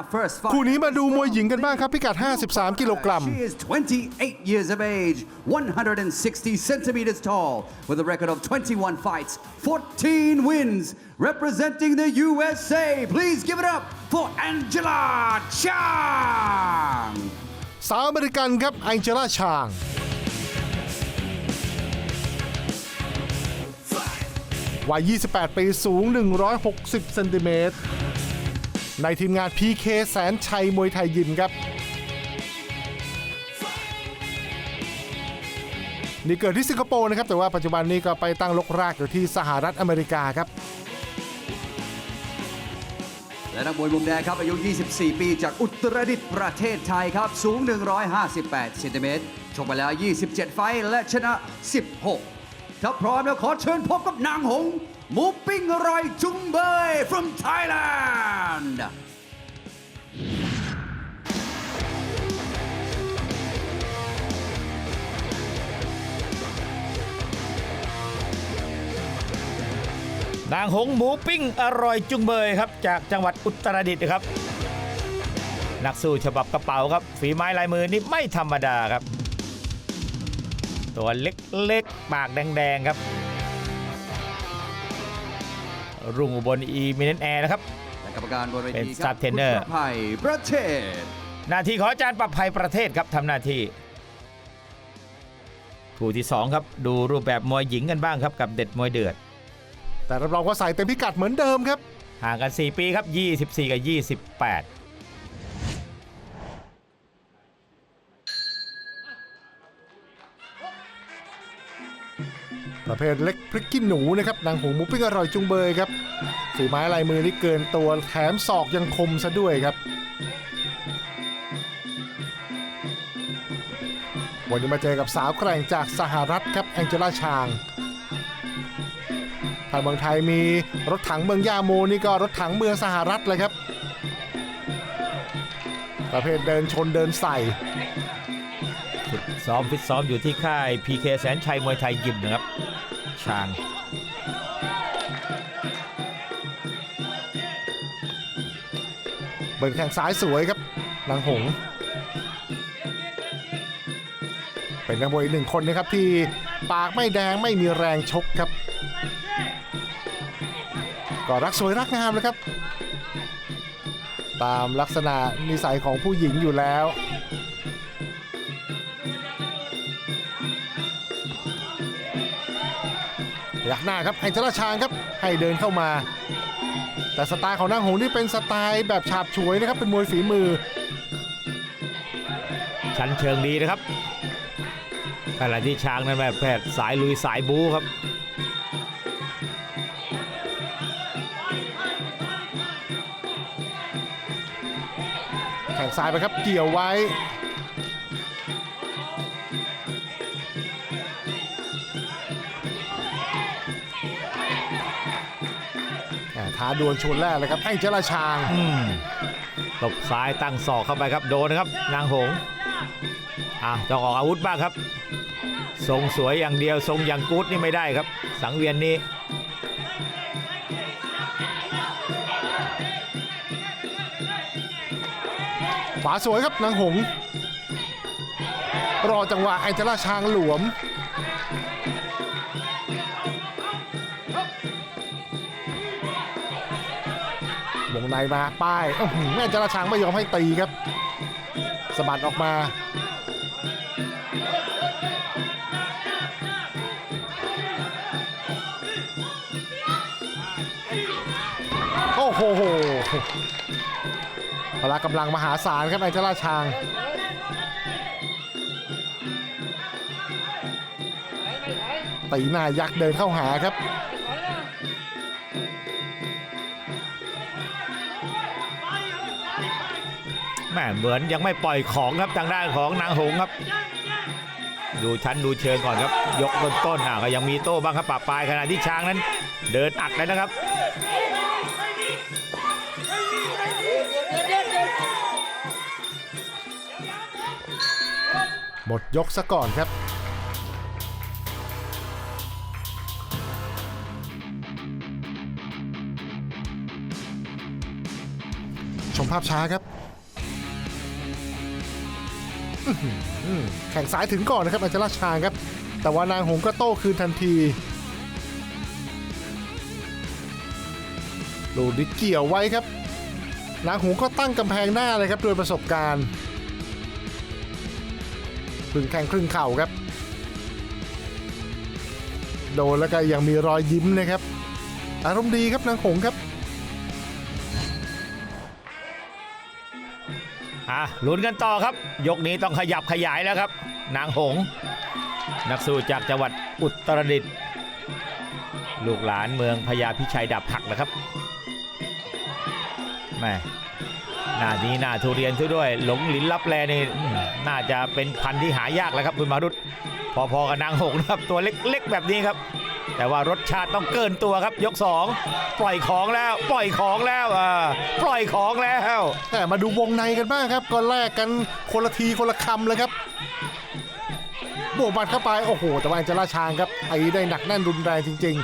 Our first fight คู่นี้มาดูมวยหญิงกันบ้างครับ พิกัด 53 กิโลกรัม She is 28 years of age, 160 centimeters tall, with a record of 21 fights, 14 wins, representing the USA. Please give it up for Angela Chang. สาวอเมริกันครับแองเจล่าชาง วัย 28 ปีสูง 160 เซนติเมตร ในทีมงาน PK แสนชัยมวยไทยยิมครับนี่เกิดที่สิงคโปร์นะครับแต่ว่าปัจจุบันนี้ก็ไปตั้งลกรากอยู่ที่สหรัฐอเมริกาครับ และนักมวยมุมแดงครับ อายุ 24 ปีจากอุตรดิตถ์ประเทศไทยครับ สูง 158เซนติเมตรชกไปแล้ว 27 ไฟและชนะ 16 ถ้าพร้อมแล้วขอเชิญพบกับนางหง หมูปิ้งอร่อยจุงเบย from Thailand นางหงหมูปิ้งอร่อยจุงเบยครับ จากจังหวัดอุตรดิตถ์ครับ นักสู้ฉบับกระเป๋าครับ ฝีไม้ลายมือนี่ไม่ธรรมดาครับ ตัวเล็กๆ ปากแดง ๆ ครับ รุ่งอุบลอีมิเนนแอร์นะครับ และกรรมการบนเวเป็นทีคสตารัร์เทรนเนอร์ คุณประภัยประเทศ หน้าที่ของอาจารย์ประภัยประเทศครับทำหน้าที่คู่ที่2ครับดูรูปแบบมวยหญิงกันบ้างครับกับเด็ดมวยเดือด แต่รับรองว่าใส่เต็มพิกัดเหมือนเดิมครับ ห่างกัน 4 ปีครับ 24 กับ 28 ประเภทเล็กพริกขี้หนูนะครับนางหงหมูปิ้งอร่อยจุงเบยครับฝีไม้ลายมือนี่เกินตัวแถมศอกยังคมซะด้วยครับ วันนี้มาเจอกับสาวแกร่งจากสหรัฐครับแองเจล่าชางทางเมืองไทยมีรถถังเมืองยาโมนี่ก็รถถังเมืองสหรัฐเลยครับ ประเภทเดินชนเดินใส่ซ้อมฟิตซ้อมอยู่ที่ค่าย PK แสนชัยมวยไทยยิมนะครับ ชางเบิร์แข้งซ้ายสวยครับนางหง เป็นนักมวยอีกหนึ่งคนนะครับที่ปากไม่แดงไม่มีแรงชกครับ ก็รักสวยรักงามเลยครับ ตามลักษณะนิสัยของผู้หญิงอยู่แล้ว ยักหน้าครับแองเจล่าชางครับให้เดินเข้ามา แต่สไตล์ของนางหงนี่เป็นสไตล์แบบฉาบฉวยนะครับเป็นมวยฝีมือ ชั้นเชิงดีนะครับขณะที่ช้างนั้นแบบแพทย์สายลุยสายบูครับแข่งซ้ายไปครับเกี่ยวไว้ อ่าท้าดวลชวนแรกเลยครับแองเจล่าชางอืมตบซ้ายตั้งศอกเข้าไปครับโดนนะครับ นางหงอะต้องออกอาวุธบ้างครับ ทรงสวยอย่างเดียวทรงอย่างกู๊ดนี่ไม่ได้ครับ สังเวียนนี้ขวาสวยครับนางหง รอจังหวะแองเจล่าชางหลวม งในมาป้ายแม่จราชางไม่ยอมให้ตีครับสะบัดออกมา โอ้โหพละกำลังมหาศาลครับแองเจล่าชางตีหน้ายักษ์เดินเข้าหาครับ แม่เหมือนยังไม่ปล่อยของครับทางด้านของนางหงครับ ดูชั้นดูเชิงก่อนครับ ยกต้นต้นอะก็ยังมีโต้บ้างครับปะปลายขณะที่ช้างนั้น เดินอัดเลยนะครับหมดยกซะก่อนครับ ชมภาพช้าครับ แข่งซ้ายถึงก่อนนะครับอัญชลาชางครับ แต่ว่านางหงก็โต้คืนทันทีลูกนี้เกี่ยวไว้ครับ นางหงก็ตั้งกำแพงหน้าเลยครับโดยประสบการณ์ครึ่งแข้งครึ่งเข่าครับ โดนแล้วก็ยังมีรอยยิ้มนะครับ อารมณ์ดีครับนางหงครับ อะลุ้นกันต่อครับ ยกนี้ต้องขยับขยายแล้วครับ นางหง นักสู้จากจังหวัดอุตรดิตถ์ลูกหลานเมืองพญาพิชัยดับหักนะครับแม่หน้านี้หน้าทุเรียนซะด้วย หลงหลินลับแลนี่น่าจะเป็นพันธุ์ที่หายากแล้วครับคุณมารุตพอๆกับนางหงนะครับตัวเล็กๆแบบนี้ครับ แต่ว่ารสชาติต้องเกินตัวครับ ยกสองปล่อยของแล้ว ปล่อยของแล้วอ่าปล่อยของแล้วแต่มาดูวงในกันบ้างครับก็แลกกันคนละทีคนละคำเลยครับบวกบัดเข้าไปโอ้โห แต่ว่าอัญจราชางครับไอ้ได้หนักแน่นรุนแรงจริง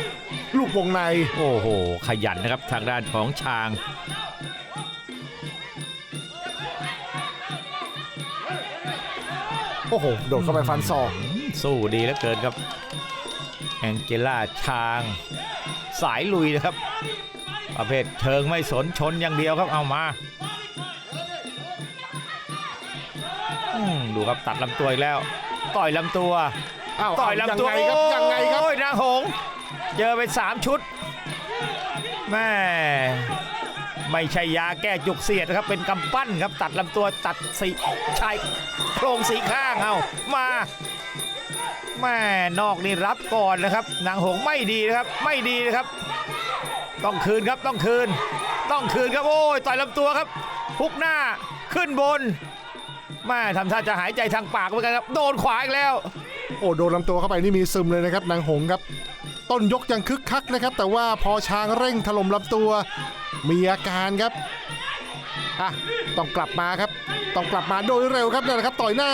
ๆ ลูกวงใน โอ้โห ขยันนะครับทางด้านของช้างโอ้โห โดดเข้าไปฟันศอกสู้ดีเหลือเกินครับ แองเจล่าช้าง สายลุยนะครับ ประเภทเชิงไม่สนชนอย่างเดียวครับเอามาอืมดูครับตัดลำตัวอีกแล้ว ต่อยลำตัวอ้าวต่อยลำตัวยังไงครับยังไงครับโอ้ยนางหงส์เจอไปสามชุดแม่ไม่ใช่ยาแก้จุกเสียดนะครับ เป็นกำปั้นครับตัดลำตัวตัดสีชายโครงสีข้างเอามา แม่นอกนี่รับก่อนนะครับ นางหงไม่ดีนะครับ ไม่ดีนะครับ ต้องคืนครับต้องคืน ต้องคืนครับโอ้ยต่อยลำตัวครับพุกหน้าขึ้นบนแม่ทำท่าจะหายใจทางปากเหมือนกันครับ โดนขวาอีกแล้ว โอ้โดนลำตัวเข้าไปนี่มีซึมเลยนะครับนางหงครับ ต้นยกยังคึกคักนะครับ แต่ว่าพอช้างเร่งถล่มลำตัว มีอาการครับอะต้องกลับมาครับ ต้องกลับมาโดยเร็วครับนี่แหละครับต่อยหน้า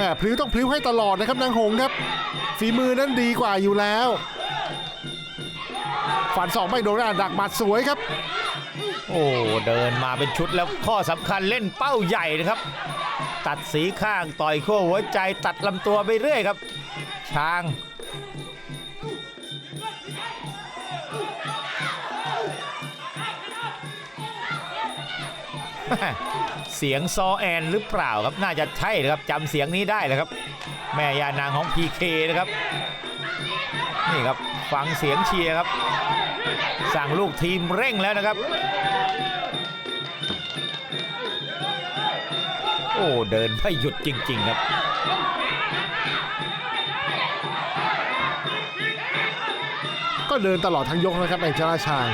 แหมพลิ้วต้องพลิ้วให้ตลอดนะครับนางหงครับฝีมือนั้นดีกว่าอยู่แล้ว ฝันสองไม่โดนอะดักหมัดสวยครับ โอ้เดินมาเป็นชุดแล้วข้อสำคัญเล่นเป้าใหญ่นะครับ ตัดสีข้างต่อยขั้วหัวใจตัดลำตัวไปเรื่อยครับ ช้าง เสียงซอแอนหรือเปล่าครับน่าจะใช่นะครับจำเสียงนี้ได้เลยครับ แม่ยานางของ PK นะครับนี่ครับฟังเสียงเชียร์ครับ สั่งลูกทีมเร่งแล้วนะครับ โอ้เดินไม่หยุดจริง ๆ ครับก็เดินตลอดทั้งยกนะครับแองเจล่าชาง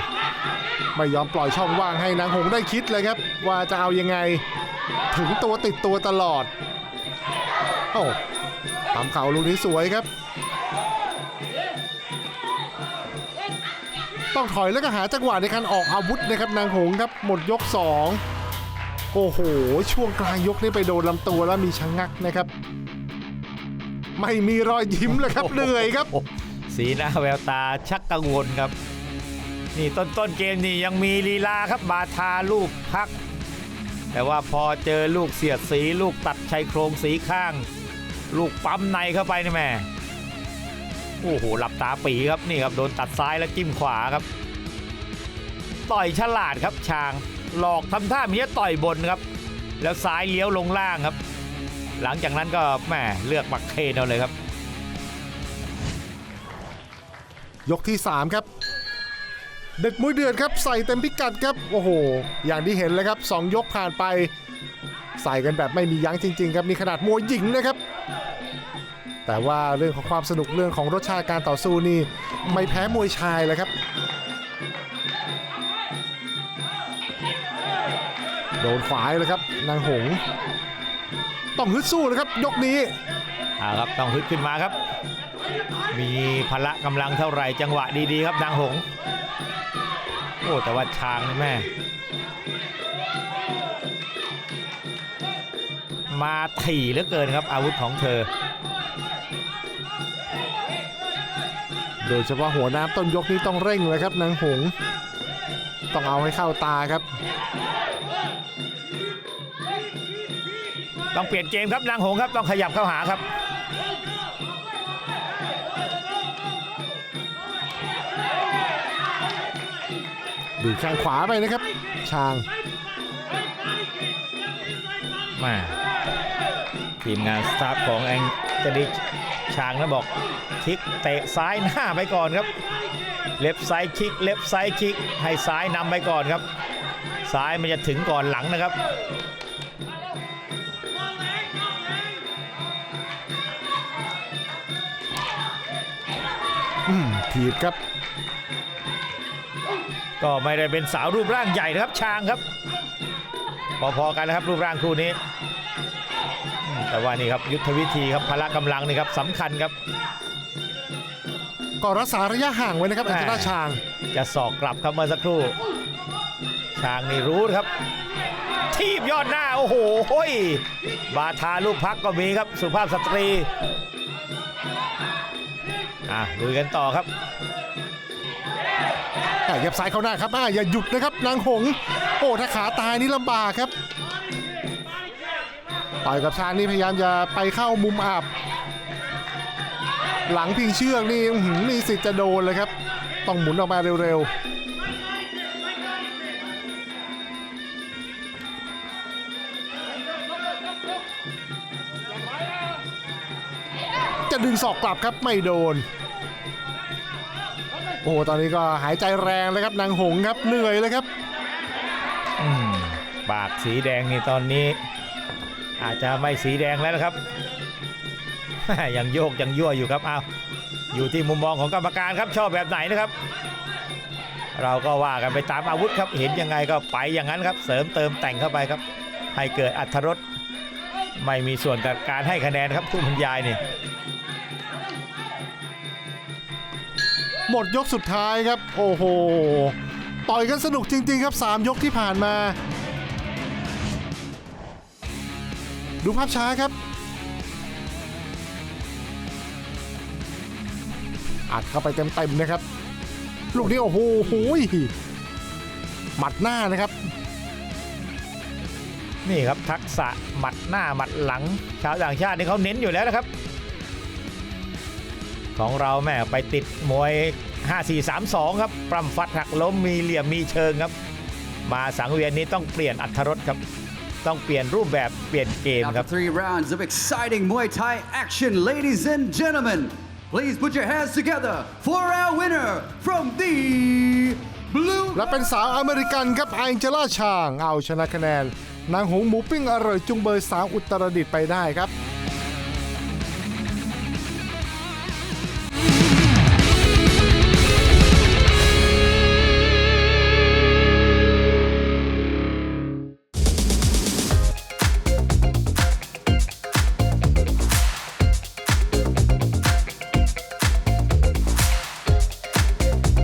ไม่ยอมปล่อยช่องว่างให้นางหงได้คิดเลยครับ ว่าจะเอายังไงถึงตัวติดตัวตลอดโอ้ตามเข่าลูกนี้สวยครับ ต้องถอยแล้วก็หาจังหวะในการออกอาวุธนะครับนางหงครับหมดยก 2 โอ้โห ช่วงกลางยกนี่ไปโดนลำตัวแล้วมีชะงงักนะครับ ไม่มีรอยยิ้มเลยครับเหนื่อยครับ สีหน้าแววตาชักกังวลครับ นี่ต้นต้นเกมนี่ยังมีลีลาครับบาทาลูกพัก แต่ว่าพอเจอลูกเสียดสีลูกตัดชายโครงสีข้าง ลูกปั๊มในเข้าไปนี่แม่โอ้โหหลับตาปีครับนี่ครับโดนตัดซ้ายแล้วจิ้มขวาครับ ต่อยฉลาดครับช้างหลอกทำท่ามีจะต่อยบนครับ แล้วซ้ายเลี้ยวลงล่างครับ หลังจากนั้นก็แหม่เลือกปักเคนเอาเลยครับ ยกที่ 3 ครับ เด็ดมุ้ยเดือดครับใส่เต็มพิกัดครับโอ้โห อย่างที่เห็นเลยครับ 2 ยกผ่านไป ใส่กันแบบไม่มียั้งจริง ๆ ครับมีขนาดมวยหญิงนะครับ แต่ว่าเรื่องของความสนุกเรื่องของรสชาติการต่อสู้นี่ไม่แพ้มวยชายเลยครับโดนขวายเลยครับนางหง ต้องฮึดสู้เลยครับ ยกนี้เอาครับต้องฮึดขึ้นมาครับ มีพละกำลังเท่าไหร่จังหวะดีๆครับนางหง โอ้แต่ว่าช้างนี่แม่ มาถี่เหลือเกินครับอาวุธของเธอ โดยเฉพาะหัวน้ำต้นยกนี้ต้องเร่งเลยครับนางหง ต้องเอาให้เข้าตาครับ ต้องเปลี่ยนเกมครับนางหงครับต้องขยับเข้าหาครับ ดูแข้งขวาไปนะครับช้างมาทีมงานสตาฟของแองเจลิชางนะบอกคิกเตะซ้ายหน้าไปก่อนครับ เล็บไซด์คิก เล็บไซด์คิก ให้ซ้ายนำไปก่อนครับ ซ้ายมันจะถึงก่อนหลังนะครับ อืมถีบครับ ก็ไม่ได้เป็นสาวรูปร่างใหญ่นะครับชางครับ พอๆกันนะครับรูปร่างคู่นี้อืมแต่ว่านี่ครับยุทธวิธีครับพละกำลังนี่ครับสำคัญครับก็รักษาระยะห่างไว้นะครับอัจฉริช้าง จะสอกกลับครับเมื่อสักครู่ ช้างนี่รู้นะครับ ทีบยอดหน้าโอ้โหโอ้ยบาทาลูกพักก็มีครับสุภาพสตรีอะลุยกันต่อครับ อะยับซ้ายเข้าหน้าครับอ่อย่าหยุดนะครับนางหง โอ้ถ้าขาตายนี่ลำบากครับต่อยกับชานี่พยายามจะไปเข้ามุมอับ หลังพิงเชือกนี่หืมีสิทธิ์จะโดนเลยครับ ต้องหมุนออกมาเร็วๆ จะดึงศอกกลับครับไม่โดน โอ้โหตอนนี้ก็หายใจแรงเลยครับนางหงครับเหนื่อยเลยครับอืมปากสีแดงนี่ตอนนี้ อาจจะไม่สีแดงแล้วนะครับ ยังโยกยังยั่วอยู่ครับเอาอยู่ที่มุมมองของกรรมการครับชอบแบบไหนนะครับ เราก็ว่ากันไปตามอาวุธครับ เห็นยังไงก็ไปอย่างนั้นครับ เสริมเติมแต่งเข้าไปครับ ให้เกิดอัธรสไม่มีส่วนกับการให้คะแนนครับผู้บรรยายนี่ หมดยกสุดท้ายครับ โอ้โห ต่อยกันสนุกจริง ๆ ครับ 3 ยกที่ผ่านมา ดูภาพช้าครับ อัดเข้าไปเต็มๆนะครับ ลูกนี้โอ้โหโหยหมัดหน้านะครับนี่ครับทักษะหมัดหน้าหมัดหลัง ชาวต่างชาตินี่เขาเน้นอยู่แล้วนะครับ ของเราแม่ไปติดมวย 5432 ครับปรำฟัดหักล้มมีเหลี่ยมมีเชิงครับ มาสังเวียนนี้ต้องเปลี่ยนอัธรสครับ ต้องเปลี่ยนรูปแบบเปลี่ยนเกมค After รับ three rounds of exciting Muay Thai action, ladies and gentlemen, please put your hands together for our winner from the blue และเป็นสาวอเมริกันครับไอเจล่าชาง เอาชนะคะแนนนางหงหมูปิ้งอร่อยจุงเบยสาวอุตรดิตถ์ไปได้ครับ